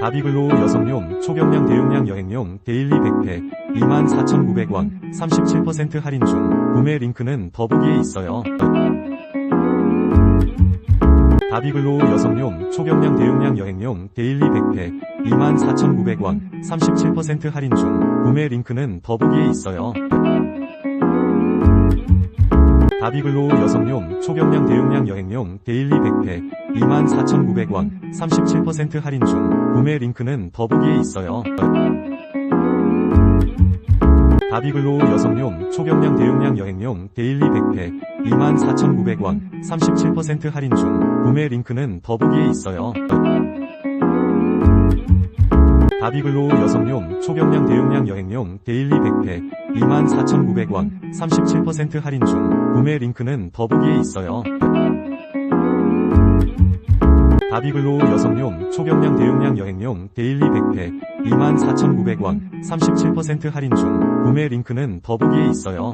다비글로우 여성용 초경량 대용량 여행용 데일리 백팩 24,900원 37% 할인 중 구매 링크는 더보기에 있어요. 다비글로우 여성용 초경량 대용량 여행용 데일리 백팩 24,900원 37% 할인 중 구매 링크는 더보기에 있어요. 다비글로우 여성용 초경량 대용량 여행용 데일리 백팩 24,900원 37% 할인 중 구매 링크는 더보기에 있어요. 다비글로우 여성용 초경량 대용량 여행용 데일리 백팩 24,900원 37% 할인 중 구매 링크는 더보기에 있어요. 다비글로우 여성용 초경량 대용량 여행용 데일리 백팩 24,900원 37% 할인 중 구매 링크는 더보기에 있어요. 다비글로우 여성용 초경량 대용량 여행용 데일리 백팩 24,900원 37% 할인 중 구매 링크는 더보기에 있어요.